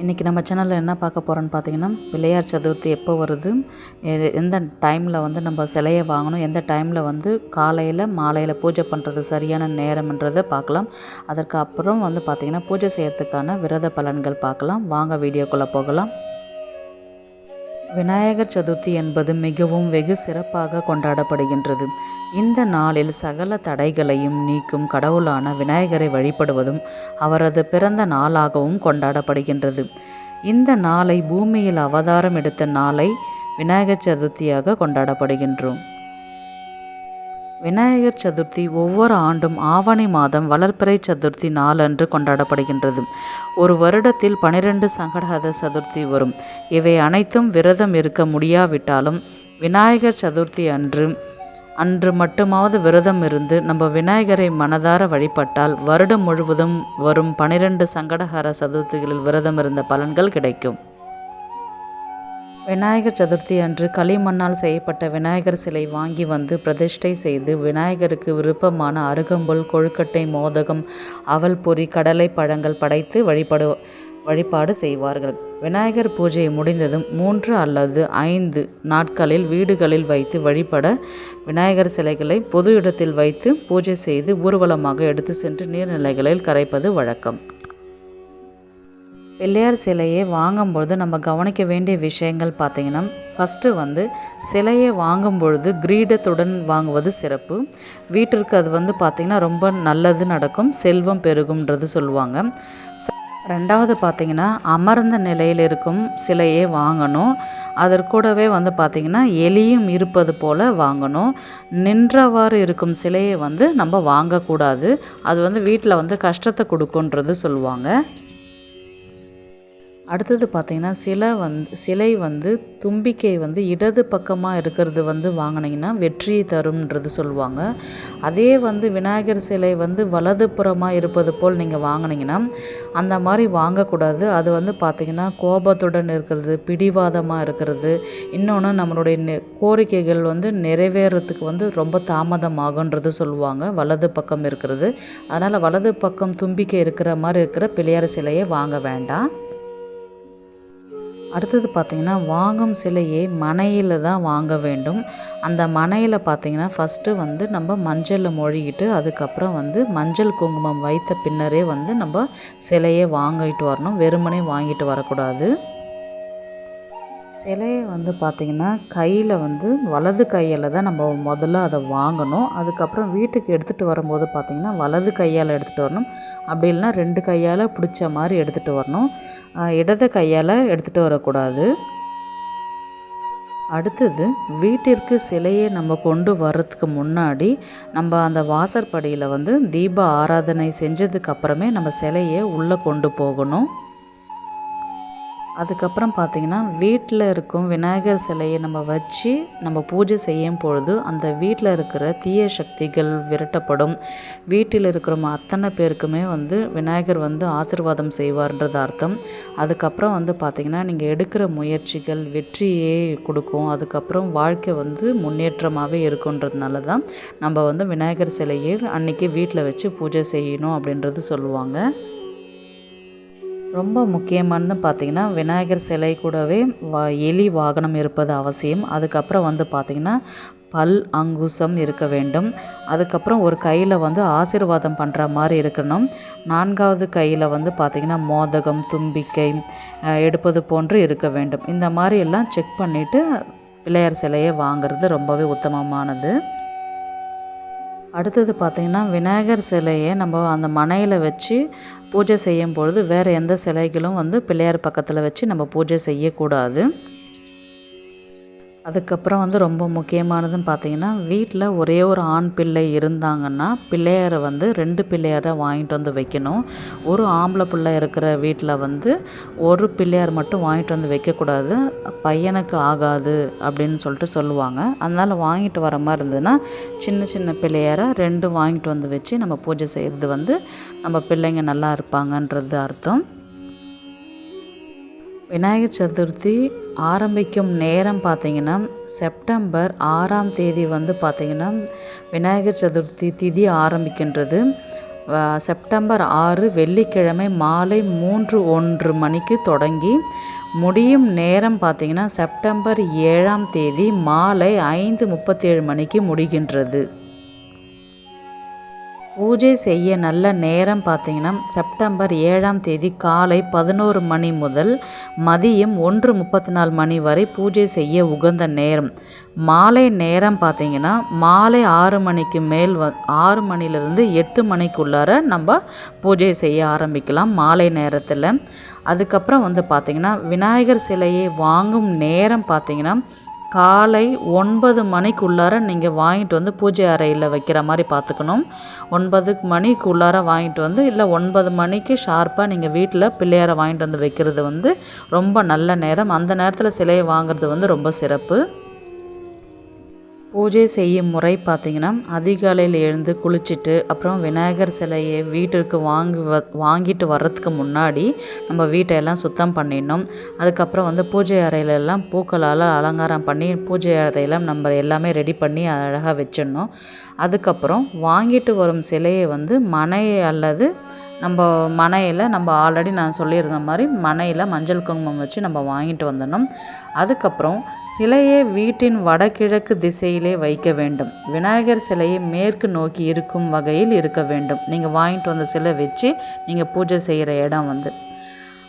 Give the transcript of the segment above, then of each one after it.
இன்றைக்கி நம்ம சேனலில் என்ன பார்க்க போகிறோன்னு பார்த்தீங்கன்னா பிள்ளையார் சதுர்த்தி எப்போ வருது எ- எந்த டைமில் வந்து நம்ம சிலையை வாங்கணும் எந்த டைமில் வந்து காலையில் மாலையில் பூஜை பண்ணுறது சரியான நேரம்ன்றதை பார்க்கலாம். அதற்கு அப்புறம் வந்து பார்த்திங்கன்னா பூஜை செய்கிறதுக்கான விரத பலன்கள் பார்க்கலாம். வாங்க வீடியோக்குள்ளே போகலாம். விநாயகர் சதுர்த்தி என்பது மிகவும் வெகு சிறப்பாக கொண்டாடப்படுகின்றது. இந்த நாளில் சகல தடைகளையும் நீக்கும் கடவுளான விநாயகரை வழிபடுவதும் அவரது பிறந்த நாளாகவும் கொண்டாடப்படுகின்றது. இந்த நாளை பூமியில் அவதாரம் எடுத்த நாளை விநாயகர் சதுர்த்தியாக கொண்டாடப்படுகின்றோம். விநாயகர் சதுர்த்தி ஒவ்வொரு ஆண்டும் ஆவணி மாதம் வளர்பிறை சதுர்த்தி நாளன்று கொண்டாடப்படுகின்றது. ஒரு வருடத்தில் பனிரெண்டு சங்கடஹர சதுர்த்தி வரும். இவை அனைத்தும் விரதம் இருக்க முடியாவிட்டாலும் விநாயகர் சதுர்த்தி அன்று அன்று மட்டுமாவது விரதம் இருந்து நம்ம விநாயகரை மனதார வழிபட்டால் வருடம் முழுவதும் வரும் பனிரெண்டு சங்கடஹர சதுர்த்திகளில் விரதம் இருந்த பலன்கள் கிடைக்கும். விநாயகர் சதுர்த்தி அன்று களிமண்ணால் செய்யப்பட்ட விநாயகர் சிலை வாங்கி வந்து பிரதிஷ்டை செய்து விநாயகருக்கு விருப்பமான அருகம்புல் கொழுக்கட்டை மோதகம் அவல் பொறி கடலை பழங்கள் படைத்து வழிபடு வழிபாடு செய்வார்கள். விநாயகர் பூஜை முடிந்ததும் மூன்று அல்லது ஐந்து நாட்களில் வீடுகளில் வைத்து வழிபட விநாயகர் சிலைகளை பொது இடத்தில் வைத்து பூஜை செய்து ஊர்வலமாக எடுத்து சென்று நீர்நிலைகளில் கரைப்பது வழக்கம். பிள்ளையார் சிலையை வாங்கும்பொழுது நம்ம கவனிக்க வேண்டிய விஷயங்கள் பார்த்தீங்கன்னா ஃபஸ்ட்டு வந்து சிலையை வாங்கும் பொழுது கிரீடத்துடன் வாங்குவது சிறப்பு. வீட்டிற்கு அது வந்து பார்த்திங்கன்னா ரொம்ப நல்லது நடக்கும். செல்வம் பெருகும்ன்றது சொல்லுவாங்க. ரெண்டாவது பார்த்திங்கன்னா அமர்ந்த நிலையில் இருக்கும் சிலையே வாங்கணும். அதற்கூடவே வந்து பார்த்திங்கன்னா எலியும் இருப்பது போல் வாங்கணும். நின்றவாறு இருக்கும் சிலையை வந்து நம்ம வாங்கக்கூடாது. அது வந்து வீட்டில் வந்து கஷ்டத்தை கொடுக்குன்றது சொல்லுவாங்க. அடுத்தது பார்த்தீங்கன்னா சிலை வந்து சிலை வந்து தும்பிக்கை வந்து இடது பக்கமாக இருக்கிறது வந்து வாங்கினீங்கன்னா வெற்றியை தரும்ன்றது சொல்லுவாங்க. அதே வந்து விநாயகர் சிலை வந்து வலதுபுறமாக இருப்பது போல் நீங்கள் வாங்கினீங்கன்னா அந்த மாதிரி வாங்கக்கூடாது. அது வந்து பார்த்திங்கன்னா கோபத்துடன் இருக்கிறது பிடிவாதமாக இருக்கிறது. இன்னொன்று நம்மளுடைய நெ- கோரிக்கைகள் வந்து நிறைவேறத்துக்கு வந்து ரொம்ப தாமதமாகுன்றது சொல்லுவாங்க. வலது பக்கம் இருக்கிறது. அதனால் வலது பக்கம் தும்பிக்கை இருக்கிற மாதிரி இருக்கிற பிள்ளையார் சிலையை வாங்க வேண்டாம். அடுத்தது பார்த்திங்கன்னா வாங்கும் சிலையை மனையில் தான் வாங்க வேண்டும். அந்த மனையில் பார்த்திங்கன்னா ஃபஸ்ட்டு வந்து நம்ம மஞ்சளில் மொழிகிட்டு அதுக்கப்புறம் வந்து மஞ்சள் குங்குமம் வைத்த பின்னரே வந்து நம்ம சிலையை வாங்கிட்டு வரணும். வெறுமனே வாங்கிட்டு வரக்கூடாது. சிலையை வந்து பார்த்திங்கன்னா கையில் வந்து வலது கையில் தான் நம்ம முதல்ல அதை வாங்கணும். அதுக்கப்புறம் வீட்டுக்கு எடுத்துகிட்டு வரும்போது பார்த்திங்கன்னா வலது கையால் எடுத்துகிட்டு வரணும். அப்படி இல்லைன்னா ரெண்டு கையால் பிடிச்ச மாதிரி எடுத்துகிட்டு வரணும். இடது கையால் எடுத்துகிட்டு வரக்கூடாது. அடுத்தது வீட்டிற்கு சிலையை நம்ம கொண்டு வர்றதுக்கு முன்னாடி நம்ம அந்த வாசற்படியில் வந்து தீப ஆராதனை செஞ்சதுக்கு அப்புறமே நம்ம சிலையை உள்ளே கொண்டு போகணும். அதுக்கப்புறம் பார்த்திங்கன்னா வீட்டில் இருக்கும் விநாயகர் சிலையை நம்ம வச்சு நம்ம பூஜை செய்யும் பொழுது அந்த வீட்டில் இருக்கிற தீய சக்திகள் விரட்டப்படும். வீட்டில் இருக்கிற அத்தனை பேருக்குமே வந்து விநாயகர் வந்து ஆசீர்வாதம் செய்வார்ன்றது அர்த்தம். அதுக்கப்புறம் வந்து பார்த்திங்கன்னா நீங்கள் எடுக்கிற முயற்சிகள் வெற்றியே கொடுக்கும். அதுக்கப்புறம் வாழ்க்கை வந்து முன்னேற்றமாகவே இருக்குன்றதுனால தான் நம்ம வந்து விநாயகர் சிலையை அன்றைக்கி வீட்டில் வச்சு பூஜை செய்யணும் அப்படின்றது சொல்லுவாங்க. ரொம்ப முக்கியமானது பார்த்திங்கன்னா விநாயகர் சிலை கூடவே வா எலி வாகனம் இருப்பது அவசியம். அதுக்கப்புறம் வந்து பார்த்திங்கன்னா பல் அங்குசம் இருக்க வேண்டும். அதுக்கப்புறம் ஒரு கையில் வந்து ஆசீர்வாதம் பண்ணுற மாதிரி இருக்கணும். நான்காவது கையில் வந்து பார்த்திங்கன்னா மோதகம் தும்பிக்கை எடுப்பது போன்று இருக்க வேண்டும். இந்த மாதிரி எல்லாம் செக் பண்ணிவிட்டு பிள்ளையார் சிலையை வாங்குறது ரொம்பவே உத்தமமானது. அடுத்தது பார்த்திங்கன்னா விநாயகர் சிலையை நம்ம அந்த மனையில் வச்சு பூஜை செய்யும் பொழுது வேறு எந்த சிலைகளும் வந்து பிள்ளையார் பக்கத்தில் வச்சு நம்ம பூஜை செய்யக்கூடாது. அதுக்கப்புறம் வந்து ரொம்ப முக்கியமானதுன்னு பார்த்தீங்கன்னா வீட்டில் ஒரே ஒரு ஆண் பிள்ளை இருந்தாங்கன்னா பிள்ளையாரை வந்து ரெண்டு பிள்ளையாரை வாங்கிட்டு வந்து வைக்கணும். ஒரு ஆம்பளை பிள்ளை இருக்கிற வீட்டில் வந்து ஒரு பிள்ளையார் மட்டும் வாங்கிட்டு வந்து வைக்கக்கூடாது. பையனுக்கு ஆகாது அப்படின்னு சொல்லிட்டு சொல்லுவாங்க. அதனால் வாங்கிட்டு வர மாதிரி இருந்ததுன்னா சின்ன சின்ன பிள்ளையாரை ரெண்டு வாங்கிட்டு வந்து வச்சு நம்ம பூஜை செய்கிறது வந்து நம்ம பிள்ளைங்க நல்லா இருப்பாங்கன்றது அர்த்தம். விநாயகர் சதுர்த்தி ஆரம்பிக்கும் நேரம் பார்த்திங்கன்னா செப்டம்பர் ஆறாம் தேதி வந்து பார்த்திங்கன்னா விநாயகர் சதுர்த்தி திதி ஆரம்பிக்கின்றது. செப்டம்பர் ஆறு வெள்ளிக்கிழமை மாலை மூன்று ஒன்று மணிக்கு தொடங்கி முடியும் நேரம் பார்த்திங்கன்னா செப்டம்பர் ஏழாம் தேதி மாலை ஐந்து முப்பத்தேழு மணிக்கு முடிகின்றது. பூஜை செய்ய நல்ல நேரம் பார்த்தீங்கன்னா செப்டம்பர் ஏழாம் தேதி காலை பதினோரு மணி முதல் மதியம் ஒன்று முப்பத்தி நாலு மணி வரை பூஜை செய்ய உகந்த நேரம். மாலை நேரம் பார்த்தீங்கன்னா மாலை ஆறு மணிக்கு மேல் வ ஆறு மணிலேருந்து எட்டு மணிக்குள்ளார நம்ம பூஜை செய்ய ஆரம்பிக்கலாம் மாலை நேரத்தில். அதுக்கப்புறம் வந்து பார்த்திங்கன்னா விநாயகர் சிலையை வாங்கும் நேரம் பார்த்தீங்கன்னா காலை ஒன்பது மணிக்குள்ளார நீங்கள் வாங்கிட்டு வந்து பூஜை அறையில் வைக்கிற மாதிரி பார்த்துக்கணும். ஒன்பது மணிக்குள்ளார வாங்கிட்டு வந்து இல்லை ஒன்பது மணிக்கு ஷார்ப்பாக நீங்கள் வீட்டில் பிள்ளையாரை வாங்கிட்டு வந்து வைக்கிறது வந்து ரொம்ப நல்ல நேரம். அந்த நேரத்தில் சிலையை வாங்குறது வந்து ரொம்ப சிறப்பு. பூஜை செய்யும் முறை பார்த்திங்கன்னா அதிகாலையில் எழுந்து குளிச்சுட்டு அப்புறம் விநாயகர் சிலையை வீட்டிற்கு வாங்கி வ வாங்கிட்டு வர்றதுக்கு முன்னாடி நம்ம வீட்டையெல்லாம் சுத்தம் பண்ணிடணும். அதுக்கப்புறம் வந்து பூஜை அறையிலெல்லாம் பூக்களால் அலங்காரம் பண்ணி பூஜை அறையெல்லாம் நம்ம எல்லாமே ரெடி பண்ணி அழகாக வச்சிடணும். அதுக்கப்புறம் வாங்கிட்டு வரும் சிலையை வந்து மனை அல்லது நம்ம மனையில் நம்ம ஆல்ரெடி நான் சொல்லியிருந்த மாதிரி மனையில் மஞ்சள் குங்குமம் வச்சு நம்ம வாங்கிட்டு வந்துடணும் அதுக்கப்புறம் சிலையை வீட்டின் வடகிழக்கு திசையிலே வைக்க வேண்டும். விநாயகர் சிலையை மேற்கு நோக்கி இருக்கும் வகையில் இருக்க வேண்டும். நீங்கள் வாங்கிட்டு வந்த சிலை வச்சு நீங்கள் பூஜை செய்கிற இடம் வந்து.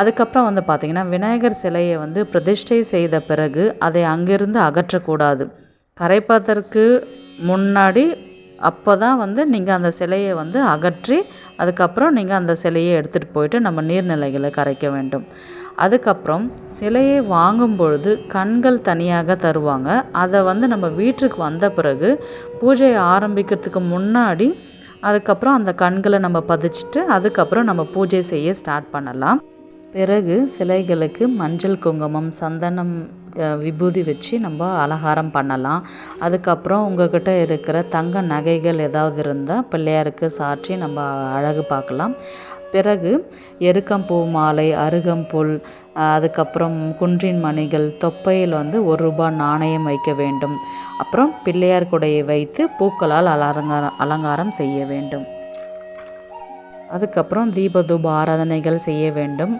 அதுக்கப்புறம் வந்து பார்த்திங்கன்னா விநாயகர் சிலையை வந்து பிரதிஷ்டை செய்த பிறகு அதை அங்கிருந்து அகற்றக்கூடாது. கரைப்பதற்கு முன்னாடி அப்போ தான் வந்து நீங்கள் அந்த சிலையை வந்து அகற்றி அதுக்கப்புறம் நீங்கள் அந்த சிலையை எடுத்துகிட்டு போயிட்டு நம்ம நீர்நிலைகளை கரைக்க வேண்டும். அதுக்கப்புறம் சிலையை வாங்கும் பொழுது கண்கள் தனியாக தருவாங்க. அதை வந்து நம்ம வீட்டுக்கு வந்த பிறகு பூஜையை ஆரம்பிக்கிறதுக்கு முன்னாடி அதுக்கப்புறம் அந்த கண்களை நம்ம பதிச்சிட்டு அதுக்கப்புறம் நம்ம பூஜை செய்ய ஸ்டார்ட் பண்ணலாம். பிறகு சிலைகளுக்கு மஞ்சள் குங்குமம் சந்தனம் விபூதி வச்சு நம்ம அலங்காரம் பண்ணலாம். அதுக்கப்புறம் உங்கள்கிட்ட இருக்கிற தங்க நகைகள் ஏதாவது இருந்தால் பிள்ளையாருக்கு சாற்றி நம்ம அழகு பார்க்கலாம். பிறகு எருக்கம்பூ மாலை அருகம்புல் அதுக்கப்புறம் குன்றின் மணிகள் தொப்பையில் வந்து ஒரு ரூபாய் நாணயம் வைக்க வேண்டும். அப்புறம் பிள்ளையார் குடையை வைத்து பூக்களால் அலங்காரம் அலங்காரம் செய்ய வேண்டும். அதுக்கப்புறம் தீபதூப ஆராதனைகள் செய்ய வேண்டும்.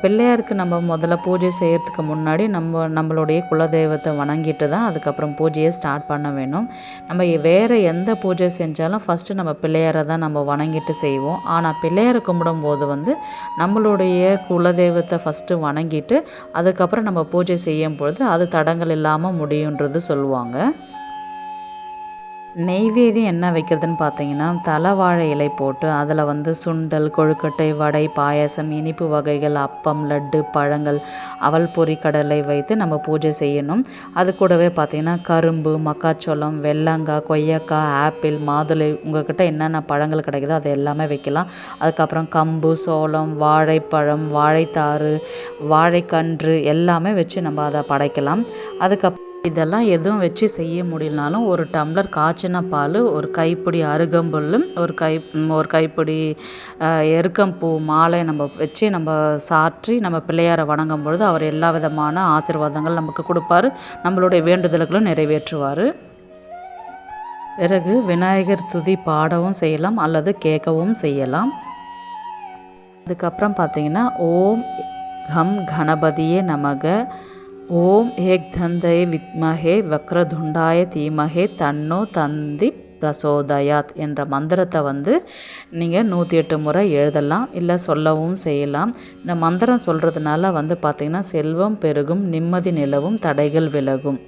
பிள்ளையாருக்கு நம்ம முதல்ல பூஜை செய்கிறதுக்கு முன்னாடி நம்ம நம்மளுடைய குலதெய்வத்தை வணங்கிட்டு தான் அதுக்கப்புறம் பூஜையை ஸ்டார்ட் பண்ண வேணும். நம்ம வேறு எந்த பூஜை செஞ்சாலும் ஃபஸ்ட்டு நம்ம பிள்ளையாரை தான் நம்ம வணங்கிட்டு செய்வோம். ஆனால் பிள்ளையாரை கும்பிடும்போது வந்து நம்மளுடைய குலதெய்வத்தை ஃபஸ்ட்டு வணங்கிட்டு அதுக்கப்புறம் நம்ம பூஜை செய்யும் பொழுது அது தடங்கள் இல்லாமல் முடியுன்றது சொல்லுவாங்க. நெய்வேதி என்ன வைக்கிறதுன்னு பார்த்தீங்கன்னா தலைவாழை இலை போட்டு அதில் வந்து சுண்டல் கொழுக்கட்டை வடை பாயாசம் இனிப்பு வகைகள் அப்பம் லட்டு பழங்கள் அவல் பொறி கடலை வைத்து நம்ம பூஜை செய்யணும். அது கூடவே பார்த்திங்கன்னா கரும்பு மக்காச்சோளம் வெள்ளங்காய் கொய்யாக்காய் ஆப்பிள் மாதுளை உங்கள்கிட்ட என்னென்ன பழங்கள் கிடைக்குதோ அது எல்லாமே வைக்கலாம். அதுக்கப்புறம் கம்பு சோளம் வாழைப்பழம் வாழைத்தாறு வாழைக்கன்று எல்லாமே வச்சு நம்ம அதை படைக்கலாம். அதுக்கப்புறம் இதெல்லாம் எதுவும் வச்சு செய்ய முடியலனாலும் ஒரு டம்ளர் காய்ச்சின பால் ஒரு கைப்பிடி அருகம்புல் ஒரு கை ஒரு கைப்பிடி எருக்கம்பூ மாலை நம்ம வச்சு நம்ம சாற்றி நம்ம பிள்ளையாரை வணங்கும் பொழுது அவர் எல்லா விதமான ஆசீர்வாதங்கள் நமக்கு கொடுப்பாரு. நம்மளுடைய வேண்டுதல்களும் நிறைவேற்றுவார். பிறகு விநாயகர் துதி பாடவும் செய்யலாம் அல்லது கேட்கவும் செய்யலாம். அதுக்கப்புறம் பார்த்திங்கன்னா ஓம் ஹம் கணபதியே நமக. ஓம் ஏக் தந்தை வித்மஹே வக்ரதுண்டாய தீமஹே தன்னோ தந்தி பிரசோதயாத் என்ற மந்திரத்தை வந்து நீங்கள் நூற்றி எட்டு முறை எழுதலாம் இல்லை சொல்லவும் செய்யலாம். இந்த மந்திரம் சொல்கிறதுனால வந்து பார்த்திங்கன்னா செல்வம் பெருகும் நிம்மதி நிலவும் தடைகள் விலகும்.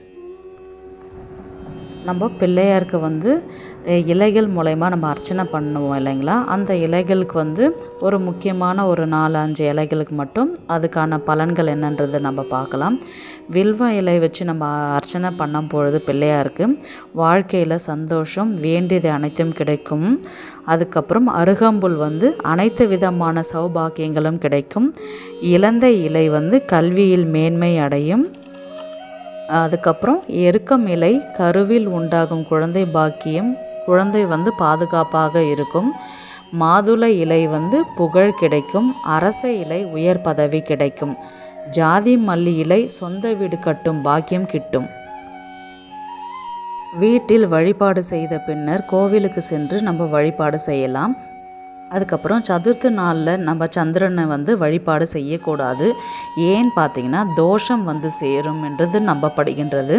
நம்ம பிள்ளையாருக்கு வந்து இலைகள் மூலயமா நம்ம அர்ச்சனை பண்ணுவோம் இல்லைங்களா? அந்த இலைகளுக்கு வந்து ஒரு முக்கியமான ஒரு நாலு அஞ்சு இலைகளுக்கு மட்டும் அதுக்கான பலன்கள் என்னன்றதை நம்ம பார்க்கலாம். வில்வ இலை வச்சு நம்ம அர்ச்சனை பண்ணும் பொழுது பிள்ளையாருக்கு வாழ்க்கையில் சந்தோஷம் வேண்டியது அனைத்தும் கிடைக்கும். அதுக்கப்புறம் அருகம்புல் வந்து அனைத்து விதமான சௌபாக்கியங்களும் கிடைக்கும். இழந்த இலை வந்து கல்வியில் மேன்மை அடையும். அதுக்கப்புறம் எருக்கம் இலை கருவில் உண்டாகும் குழந்தை பாக்கியம் குழந்தை வந்து பாதுகாப்பாக இருக்கும். மாதுளை இலை வந்து புகழ் கிடைக்கும் அரச இலை உயர் பதவி கிடைக்கும். ஜாதி மல்லி இலை சொந்த வீடு கட்டும் பாக்கியம் கிட்டும். வீட்டில் வழிபாடு செய்த பின்னர் கோவிலுக்கு சென்று நம்ம வழிபாடு செய்யலாம். அதுக்கப்புறம் சதுர்த்த நாளில் நம்ம சந்திரனை வந்து வழிபாடு செய்யக்கூடாது. ஏன்னு பார்த்தீங்கன்னா தோஷம் வந்து சேரும் என்றது நம்பப்படுகின்றது.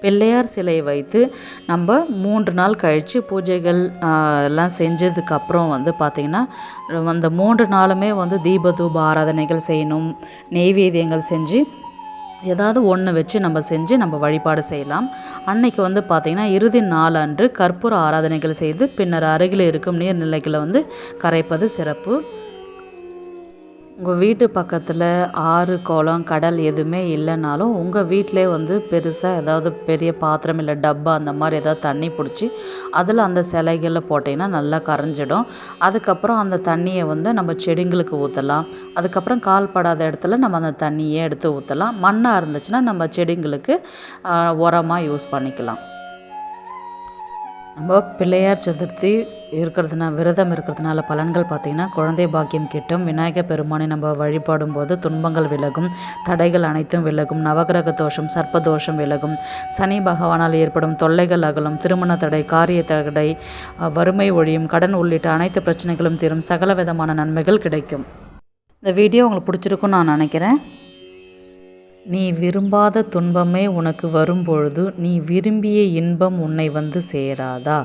பிள்ளையார் சிலை வைத்து நம்ம மூன்று நாள் கழித்து பூஜைகள் எல்லாம் செஞ்சதுக்கப்புறம் வந்து பார்த்திங்கன்னா அந்த மூன்று நாளுமே வந்து தீப தூப ஆராதனைகள் செய்யணும் நெய்வேதியங்கள் செஞ்சு ஏதாவது ஒன்று வச்சு நம்ம செஞ்சு நம்ம வழிபாடு செய்யலாம். அன்னைக்கு வந்து பார்த்திங்கன்னா இறுதி நாள் அன்று கற்பூர ஆராதனைகள் செய்து பின்னர் அருகில் இருக்கும் நீர்நிலைகளை வந்து கரைப்பது சிறப்பு. உங்கள் வீட்டு பக்கத்தில் ஆறு குளம் கடல் எதுவுமே இல்லைனாலும் உங்கள் வீட்டிலே வந்து பெருசாக ஏதாவது பெரிய பாத்திரம் இல்லை டப்பா அந்த மாதிரி ஏதாவது தண்ணி பிடிச்சி அதில் அந்த சிலைகளில் போட்டிங்கன்னா நல்லா கரைஞ்சிடும். அதுக்கப்புறம் அந்த தண்ணியை வந்து நம்ம செடிங்களுக்கு ஊற்றலாம் அதுக்கப்புறம் கால் படாத இடத்துல நம்ம அந்த தண்ணியை எடுத்து ஊற்றலாம் மண்ணாக இருந்துச்சுன்னா நம்ம செடிங்களுக்கு உரமாக யூஸ் பண்ணிக்கலாம். நம்ம பிள்ளையார் சதுர்த்தி இருக்கிறதுனா விரதம் இருக்கிறதுனால பலன்கள் பார்த்திங்கன்னா குழந்தை பாக்கியம் கிட்டும் விநாயகர் பெருமானை நம்ம வழிபாடும் போது துன்பங்கள் விலகும் தடைகள் அனைத்தும் விலகும் நவகிரக தோஷம் சர்ப்ப தோஷம் விலகும் சனி பகவானால் ஏற்படும் தொல்லைகள் அகலும் திருமண தடை காரிய தடை வறுமை ஒழியும் கடன் உள்ளிட்ட அனைத்து பிரச்சனைகளும் தீரும் சகல விதமான நன்மைகள் கிடைக்கும். இந்த வீடியோ உங்களுக்கு பிடிச்சிருக்குன்னு நான் நினைக்கிறேன். நீ விரும்பாத துன்பமே உனக்கு வரும்பொழுது நீ விரும்பிய இன்பம் உன்னை வந்து சேராதா?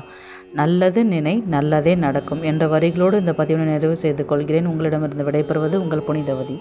நல்லது நினை நல்லதே நடக்கும் என்ற வரிகளோடு இந்த பதிவினை நிறைவு செய்து கொள்கிறேன். உங்களிடமிருந்து விடைபெறுவது உங்கள் புனிதவதி.